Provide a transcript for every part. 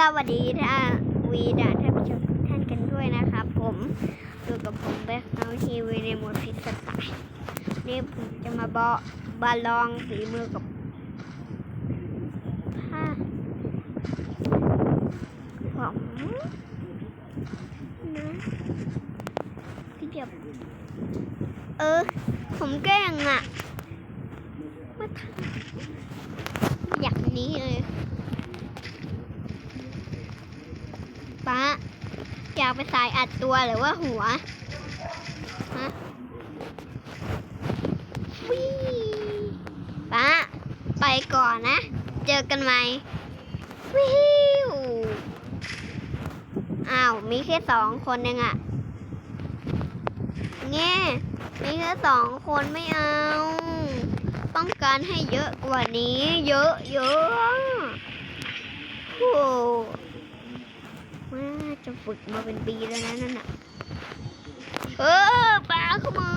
สวัสดีท่านวีดาท่านผู้ชมทุกท่านกันด้วยนะครับผมอยู่กับผมแบ็คเอาทีวีในหมดฟิสไตล์นี่ผมจะมาบอบาลองฝีมือกับผ้าผมนะพี่เดียวเออ ผมแกล้งอะมาทำอย่างนี้เลย ป้า อยากไปสายอัดตัวหรือว่าหัวฮะวิป้าไปก่อนนะ เจอกันใหม่วิวอ้าว มีแค่สองคนเองอะแง่มีแค่สองคนไม่เอา ต้องการให้เยอะกว่านี้ เยอะเยอะโอ้ จะฝึกมาเป็นปีแล้วนะนั่นน่ะเออปลาเข้ามา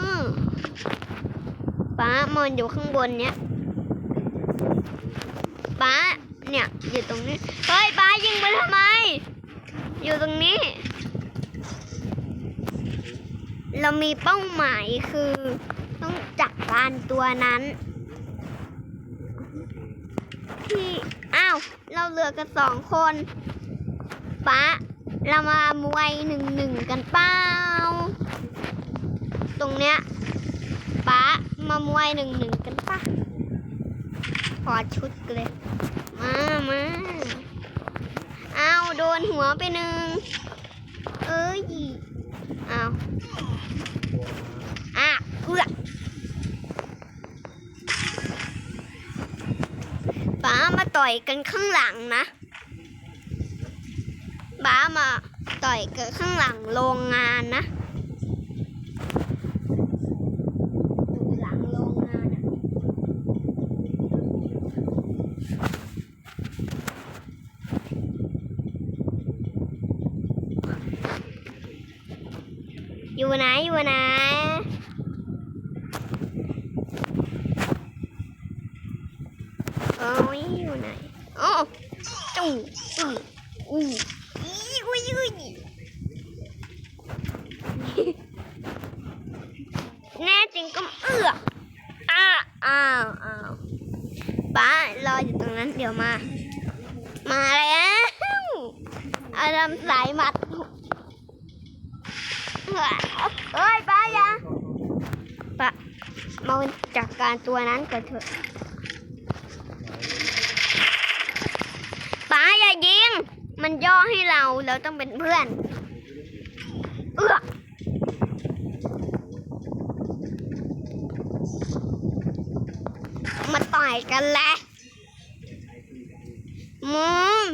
ป้ามอนอยู่ข้างบนเนี้ยป้าเนี่ยอยู่ตรงนี้เฮ้ยป้ายิงไปทำไม อยู่ตรงนี้ เรามีเป้าหมายคือต้องจัดการตัวนั้นที่อ้าว เราเหลือกันสองคนป้า เรามามวยหนึ่งหนึ่งกันเปล่าตรงเนี้ยป้ามามวยหนึ่งหนึ่งกันปะขอชุดเลย มามาเอาโดนหัวไปหนึ่ง เอ้ยเอาอะเอื้อป้ามาต่อยกันข้างหลังนะป้ามา่อยกันข้างหลังโรงงานนะอยู่หลังโรงงานอะอยู่ไหนอยู่ไหนโอ้ยอยู่ไหนโอ้จู่อู้อู้อีอุ้ยอุ้ยแน่จริงก็เอือกอ้าอ้าวอ้าวป้าร อยู่ตรงนั้น เดี๋ยวมา มาแล้วอารมณ์สายหมัดเอ้ยป้าย่าป้ามาจัดการตัวนั้นก่อนเถอะป้าอย่ายิง มันย่อให้เรา เราต้องเป็นเพื่อน เอื้อมาต่อยกันแหละ มุม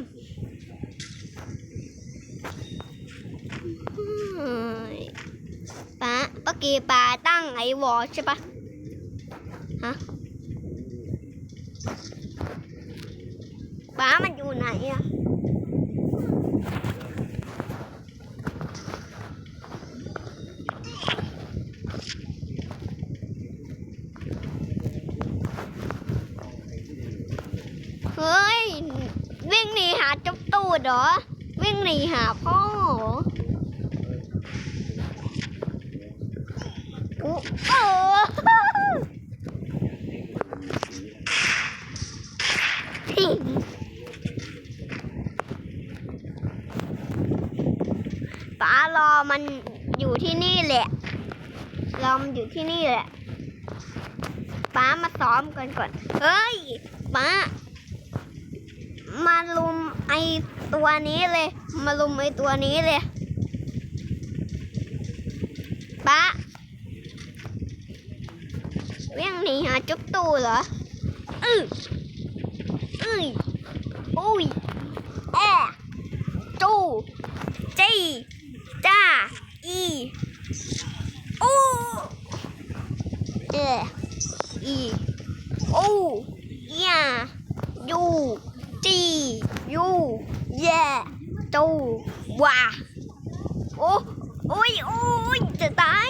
เฮ้ยป้าเมื่อกี้ป้าตั้งไอ้วอใช่ปะฮะ ป้ามันอยู่ไหนอะเฮ้ย วิ่งหนีหาเจุ๊บตู ดเหรอ วิ่งหนีหาพ่อเหรออุ๊เออป้ารอมันอยู่ที่นี่แหละรอมันอยู่ที่นี่แหละป้ามาซ้อมกันก่อน เฮ้ยป้ามา ไอตัวนี้เลย มาลุมไอตัวนี้เลยป้าเวี่ยงหนีหาจุ๊บตูเหรออืออืออุ้ยแอะจูจีจ้าอีอูเออีอูยายูจียูแย่ตูว่าโอ้โอ้ยโอ้ยจะตาย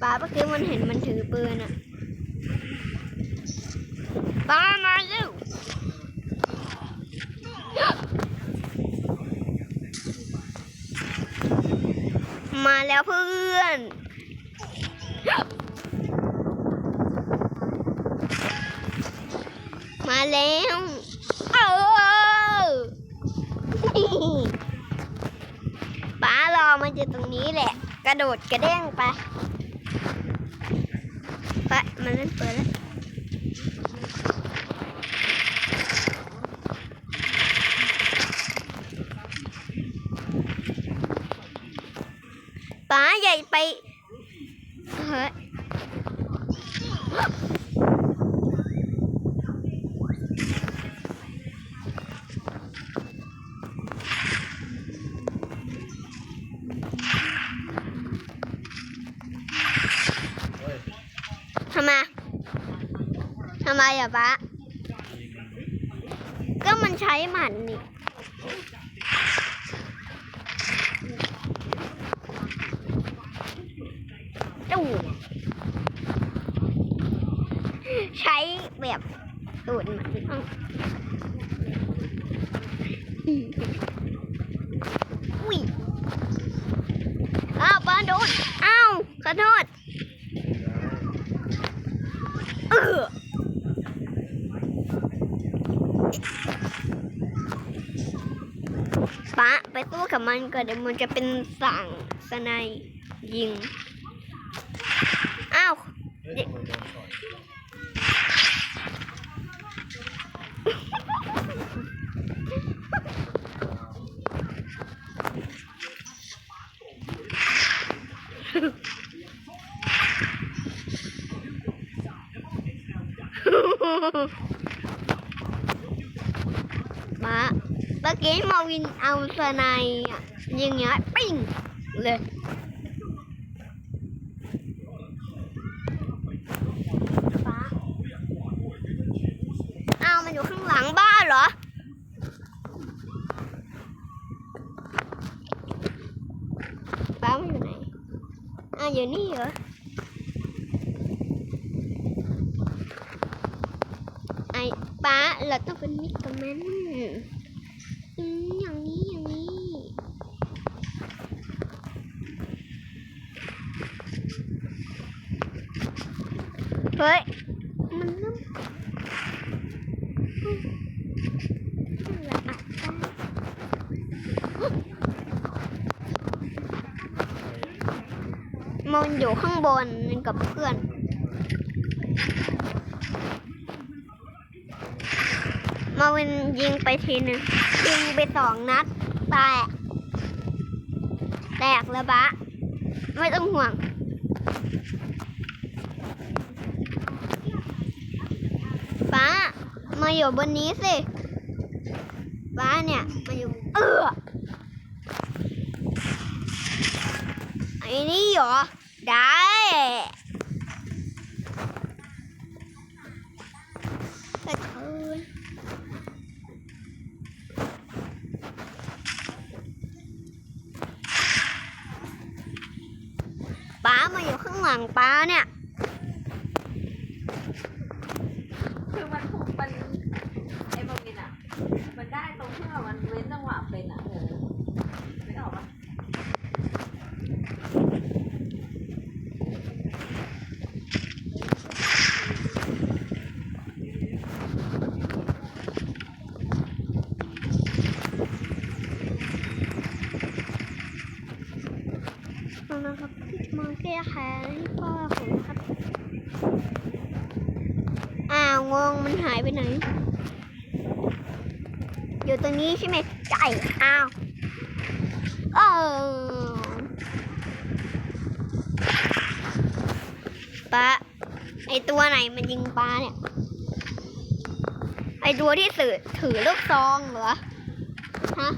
ป้า เมื่อกี้มันเห็นมันถือปืนอะป้ามาเร็วมาแล้วเพื่อนมาแล้วเออป้ารอมันอยู่ตรงนี้แหละ กระโดดกระเด้งไป ไปมันเล่นเปิดแล้วป๋าใหญ่ไปเฮ้ย อะป้าก็มันใช้หมันนี่ตู้ใช้แบบตูดมันอุ้ยอ้าวปลาโดนอ้าวขอโทษเออปะไปตู้ กับมันก่อนเดี๋ยวมันจะเป็นสั่งสนายยิง อ้าวมาเมาวินเอาสไนด์อะยิงเงี้ยปิ้งเลยเอามันอยู่ข้างหลังบ้านเหรอป้ามันอยู่ไหนอะอยู่นี่เหรอไอ้ป้าเราต้องเป็นมิตรกับมัน อืมอย่างนี้อย่างนี้ เฮ้ย มันเริ่มอืมละอัดได้มันอยู่ข้างบนกับเพื่อนมาวินยิงไปทีหนึ่ง ยิงไปสองนัด แตก แตกแล้วบะ ไม่ต้องห่วง ป้า มาอยู่บนนี้สิ ป้าเนี่ย มาอยู่ เออไอ้นี่เหรอ ได้เทือนป้า ของป้าเนี่ย คือมันถูกมันไอ้บางมินอะ มันได้ตรงที่ว่ามันเว้นจังหวะเป็นอะเออไม่ออกปะ เอานะครับ ที่แก้แค้นให้พ่อผมนะครับ อ้าวงงมันหายไปไหน อยู่ตรงนี้ใช่ไหมใจอ้าวเออปะไอตัวไหนมันยิงปลาเนี่ย ไอตัวที่ถือถือลูกซองเหรอ ฮะ